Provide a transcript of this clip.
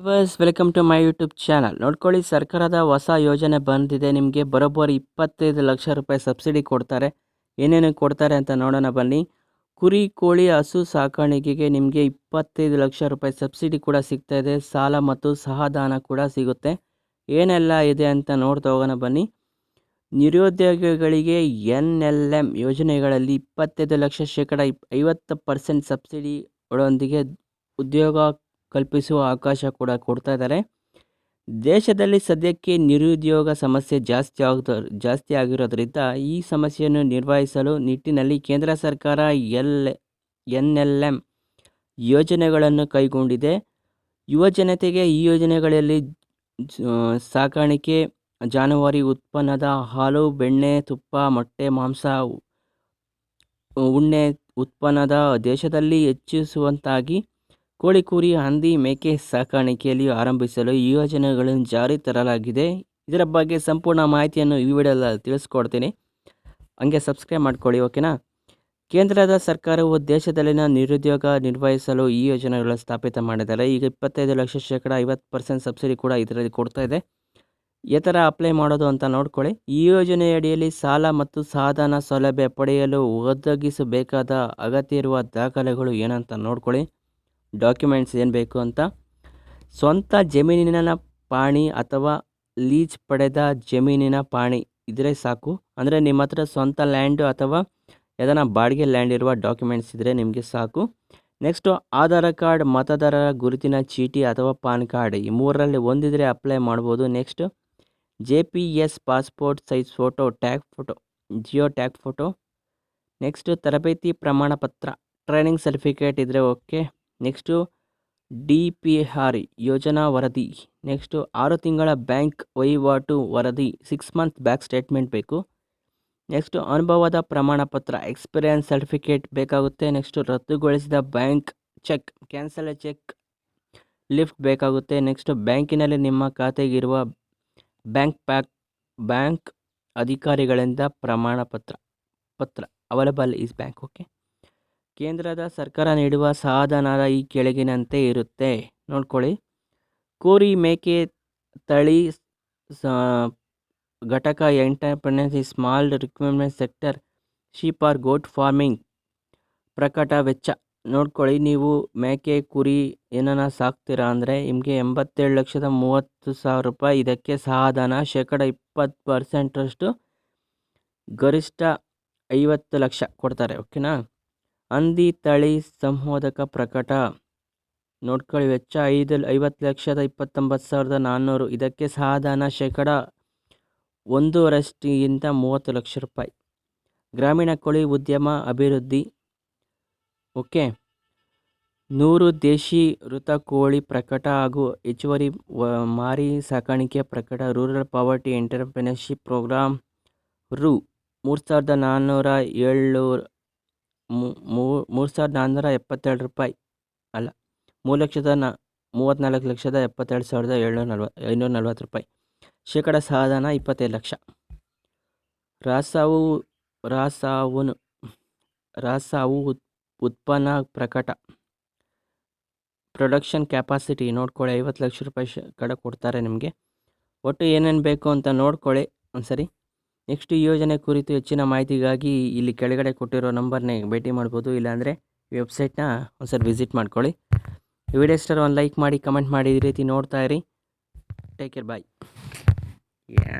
Bus welcome to my YouTube channel. ನೋಡ್ಕೊಳ್ಳಿ, ಸರ್ಕಾರದ ಹೊಸ ಯೋಜನೆ ಬಂದಿದೆ. ನಿಮಗೆ ಬರೋಬ್ಬರಿ ಇಪ್ಪತ್ತೈದು ಲಕ್ಷ ರೂಪಾಯಿ ಸಬ್ಸಿಡಿ ಕೊಡ್ತಾರೆ. ಏನೇನು ಕೊಡ್ತಾರೆ ಅಂತ ನೋಡೋಣ ಬನ್ನಿ. ಕುರಿ, ಕೋಳಿ, ಹಸು ಸಾಕಾಣಿಕೆಗೆ ನಿಮಗೆ ಇಪ್ಪತ್ತೈದು ಲಕ್ಷ ರೂಪಾಯಿ ಸಬ್ಸಿಡಿ ಕೂಡ ಸಿಗ್ತಾ ಇದೆ. ಸಾಲ ಮತ್ತು ಸಹದಾನ ಕೂಡ ಸಿಗುತ್ತೆ. ಏನೆಲ್ಲ ಇದೆ ಅಂತ ನೋಡ್ತಾ ಹೋಗೋಣ ಬನ್ನಿ. ನಿರುದ್ಯೋಗಿಗಳಿಗೆ ಎನ್ ಎಲ್ ಎಂ ಯೋಜನೆಗಳಲ್ಲಿ ಇಪ್ಪತ್ತೈದು ಲಕ್ಷ ಶೇಕಡ ಐವತ್ತು ಪರ್ಸೆಂಟ್ ಸಬ್ಸಿಡಿ ಒಳೊಂದಿಗೆ ಉದ್ಯೋಗ ಕಲ್ಪಿಸುವ ಅವಕಾಶ ಕೂಡ ಕೊಡ್ತಾ ಇದ್ದಾರೆ. ದೇಶದಲ್ಲಿ ಸದ್ಯಕ್ಕೆ ನಿರುದ್ಯೋಗ ಸಮಸ್ಯೆ ಜಾಸ್ತಿ ಆಗುತ್ತ ಜಾಸ್ತಿ ಆಗಿರೋದ್ರಿಂದ ಈ ಸಮಸ್ಯೆಯನ್ನು ನಿರ್ವಹಿಸಲು ನಿಟ್ಟಿನಲ್ಲಿ ಕೇಂದ್ರ ಸರ್ಕಾರ ಎಲ್, ಎನ್ ಎಲ್ ಎಂ ಯೋಜನೆಗಳನ್ನು ಕೈಗೊಂಡಿದೆ. ಯುವ ಜನತೆಗೆ ಈ ಯೋಜನೆಗಳಲ್ಲಿ ಸಾಕಾಣಿಕೆ, ಜಾನುವಾರಿ ಉತ್ಪನ್ನದ ಹಾಲು, ಬೆಣ್ಣೆ, ತುಪ್ಪ, ಮೊಟ್ಟೆ, ಮಾಂಸ ಉಣ್ಣೆ ಉತ್ಪನ್ನದ ದೇಶದಲ್ಲಿ ಹೆಚ್ಚಿಸುವಂತಾಗಿ ಕೋಳಿ ಕುರಿ ಹಂದಿ, ಮೇಕೆ ಸಾಕಾಣಿಕೆಯಲ್ಲಿ ಆರಂಭಿಸಲು ಈ ಯೋಜನೆಗಳನ್ನು ಜಾರಿ ತರಲಾಗಿದೆ. ಇದರ ಬಗ್ಗೆ ಸಂಪೂರ್ಣ ಮಾಹಿತಿಯನ್ನು ಈ ವಿಡಿಯೋದಲ್ಲಿ ತಿಳಿಸ್ಕೊಡ್ತೀನಿ. ಹಂಗೆ ಸಬ್ಸ್ಕ್ರೈಬ್ ಮಾಡ್ಕೊಳ್ಳಿ, ಓಕೆನಾ? ಕೇಂದ್ರದ ಸರ್ಕಾರವು ದೇಶದಲ್ಲಿನ ನಿರುದ್ಯೋಗ ನಿರ್ವಹಿಸಲು ಈ ಯೋಜನೆಗಳನ್ನು ಸ್ಥಾಪಿತ ಮಾಡಿದ್ದಾರೆ ಈಗ ಇಪ್ಪತ್ತೈದು ಲಕ್ಷ ಶೇಕಡ ಐವತ್ತು ಪರ್ಸೆಂಟ್ ಸಬ್ಸಿಡಿ ಕೂಡ ಇದರಲ್ಲಿ ಕೊಡ್ತಾ ಇದೆ. ಈ ಥರ ಅಪ್ಲೈ ಮಾಡೋದು ಅಂತ ನೋಡ್ಕೊಳ್ಳಿ. ಈ ಯೋಜನೆಯಡಿಯಲ್ಲಿ ಸಾಲ ಮತ್ತು ಸಾಧನ ಸೌಲಭ್ಯ ಪಡೆಯಲು ಒದಗಿಸಬೇಕಾದ ಅಗತ್ಯ ಇರುವ ದಾಖಲೆಗಳು ಏನಂತ ನೋಡ್ಕೊಳ್ಳಿ. ಡಾಕ್ಯುಮೆಂಟ್ಸ್ ಏನು ಬೇಕು ಅಂತ? ಸ್ವಂತ ಜಮೀನಿನ ಪಾಣಿ ಅಥವಾ ಲೀಜ್ ಪಡೆದ ಜಮೀನಿನ ಪಾಣಿ ಇದ್ರೆ ಸಾಕು. ಅಂದರೆ ನಿಮ್ಮ ಹತ್ರ ಸ್ವಂತ ಲ್ಯಾಂಡು ಅಥವಾ ಯಾವ್ದಾನ ಬಾಡಿಗೆ ಲ್ಯಾಂಡ್ ಇರುವ ಡಾಕ್ಯುಮೆಂಟ್ಸ್ ಇದ್ದರೆ ನಿಮಗೆ ಸಾಕು. ನೆಕ್ಸ್ಟು ಆಧಾರ್ ಕಾರ್ಡ್, ಮತದಾರರ ಗುರುತಿನ ಚೀಟಿ ಅಥವಾ ಪಾನ್ ಕಾರ್ಡ್ ಈ ಮೂರರಲ್ಲಿ ಒಂದಿದ್ರೆ ಅಪ್ಲೈ ಮಾಡ್ಬೋದು. Next J P S passport size photo, tag photo, geo tag photo. Next ತರಬೇತಿ ಪ್ರಮಾಣಪತ್ರ, ಟ್ರೈನಿಂಗ್ ಸರ್ಟಿಫಿಕೇಟ್ ಇದ್ದರೆ okay. Next D P R ಯೋಜನಾ ವರದಿ. ನೆಕ್ಸ್ಟು ಆರು ತಿಂಗಳ ಬ್ಯಾಂಕ್ ವಹಿವಾಟು ವರದಿ ಸಿಕ್ಸ್ ಮಂತ್ ಬ್ಯಾಕ್ ಸ್ಟೇಟ್ಮೆಂಟ್ ಬೇಕು. ನೆಕ್ಸ್ಟು ಅನುಭವದ ಪ್ರಮಾಣಪತ್ರ ಎಕ್ಸ್ಪೀರಿಯನ್ಸ್ ಸರ್ಟಿಫಿಕೇಟ್ ಬೇಕಾಗುತ್ತೆ. Next ರದ್ದುಗೊಳಿಸಿದ bank cheque cancel cheque leaf ಬೇಕಾಗುತ್ತೆ. ನೆಕ್ಸ್ಟು ಬ್ಯಾಂಕಿನಲ್ಲಿ ನಿಮ್ಮ ಖಾತೆಗಿರುವ ಬ್ಯಾಂಕ್ ಪ್ಯಾಕ್, ಬ್ಯಾಂಕ್ ಅಧಿಕಾರಿಗಳಿಂದ ಪ್ರಮಾಣಪತ್ರ, ಪತ್ರ ಅವೈಲಬಲ್ ಈಸ್ ಬ್ಯಾಂಕ್ ಓಕೆ ಕೇಂದ್ರದ ಸರ್ಕಾರ ನೀಡುವ ಸಾಧನದ ಈ ಕೆಳಗಿನಂತೆ ಇರುತ್ತೆ. ನೋಡ್ಕೊಳ್ಳಿ. ಕೋರಿ ಮೇಕೆ ತಳಿ ಘಟಕ entrepreneurship small requirement sector sheep or goat farming ಪ್ರಕಟ ವೆಚ್ಚ. ನೋಡ್ಕೊಳ್ಳಿ, ನೀವು ಮೇಕೆ, ಕುರಿ ಏನನ್ನ ಸಾಕ್ತೀರಾ ಅಂದರೆ ನಿಮಗೆ ಎಂಬತ್ತೇಳು ಲಕ್ಷದ ಮೂವತ್ತು ಸಾವಿರ ರೂಪಾಯಿ ಇದಕ್ಕೆ ಸಹಾಯಧನ ಶೇಕಡ ಇಪ್ಪತ್ತು ಪರ್ಸೆಂಟಷ್ಟು ಗರಿಷ್ಠ ಐವತ್ತು ಲಕ್ಷ ಕೊಡ್ತಾರೆ. ಓಕೆನಾ? ಹಂದಿ ತಳಿ ಸಂಶೋಧಕ ಪ್ರಕಟ. ನೋಡ್ಕೊಳ್ಳಿ, ವೆಚ್ಚ ಐದು ಐವತ್ತು ಲಕ್ಷದ ಇಪ್ಪತ್ತೊಂಬತ್ತು ಸಾವಿರದ ನಾನ್ನೂರು. ಇದಕ್ಕೆ ಸಹಾಯಧನ ಶೇಕಡ ಒಂದೂವರೆಷ್ಟಿಗಿಂತ ಮೂವತ್ತು ಲಕ್ಷ ರೂಪಾಯಿ. ಗ್ರಾಮೀಣ ಕೋಳಿ ಉದ್ಯಮ ಅಭಿವೃದ್ಧಿ. ಓಕೆ. ನೂರು ದೇಶಿ ವೃತ ಕೋಳಿ ಪ್ರಕಟ ಹಾಗೂ ಹೆಚ್ಚುವರಿ ಮಾರಿ ಸಾಕಾಣಿಕೆ ಪ್ರಕಟ. ರೂರಲ್ ಪಾವರ್ಟಿ ಎಂಟರ್ಪ್ರಿನರ್ಶಿಪ್ ಪ್ರೋಗ್ರಾಮ್ ರು, ಮೂರು ಸಾವಿರದ ನಾನ್ನೂರ ಏಳ್ನೂರು ಮೂರು ಸಾವಿರದ ನಾನ್ನೂರ ಎಪ್ಪತ್ತೆರಡು ರೂಪಾಯಿ ಅಲ್ಲ, ಮೂರು ಲಕ್ಷದ ನ ಮೂವತ್ತ್ನಾಲ್ಕು ಲಕ್ಷದ ಎಪ್ಪತ್ತೆರಡು ಸಾವಿರದ ಏಳ್ನೂರ ನಲ್ವತ್ತು ಐನೂರ ನಲ್ವತ್ತು ರೂಪಾಯಿ. ಶೇಕಡ ಸಾಧನ ಇಪ್ಪತ್ತೈದು ಲಕ್ಷ. ರಾಸಾವು, ರಾಸಾವುನು, ರಾಸಾವು ಉತ್, ಉತ್ಪನ್ನ ಪ್ರಕಟ. ಪ್ರೊಡಕ್ಷನ್ ಕ್ಯಾಪಾಸಿಟಿ ನೋಡ್ಕೊಳ್ಳಿ, ಐವತ್ತು ಲಕ್ಷ ರೂಪಾಯಿ ಶೇಕಡ ಕಡೆ ಕೊಡ್ತಾರೆ ನಿಮಗೆ. ಒಟ್ಟು ಏನೇನು ಬೇಕು ಅಂತ ನೋಡ್ಕೊಳ್ಳಿ ಒಂದ್ಸರಿ. ನೆಕ್ಸ್ಟ್ ಈ ಯೋಜನೆ ಕುರಿತು ಹೆಚ್ಚಿನ ಮಾಹಿತಿಗಾಗಿ ಇಲ್ಲಿ ಕೆಳಗಡೆ ಕೊಟ್ಟಿರೋ ನಂಬರ್ನೇ ಭೇಟಿ ಮಾಡ್ಬೋದು. ಇಲ್ಲಾಂದರೆ ವೆಬ್ಸೈಟ್ನ ಒಂದ್ಸರಿ ವಿಸಿಟ್ ಮಾಡ್ಕೊಳ್ಳಿ. ಈ ವಿಡಿಯೋ ಸ್ಟರ್ ಒಂದು ಲೈಕ್ ಮಾಡಿ, ಕಮೆಂಟ್ ಮಾಡಿ. ಈ ರೀತಿ ನೋಡ್ತಾ ಇರಿ. ಟೇಕ್ ಕೇರ್, ಬಾಯ್. ಯಾ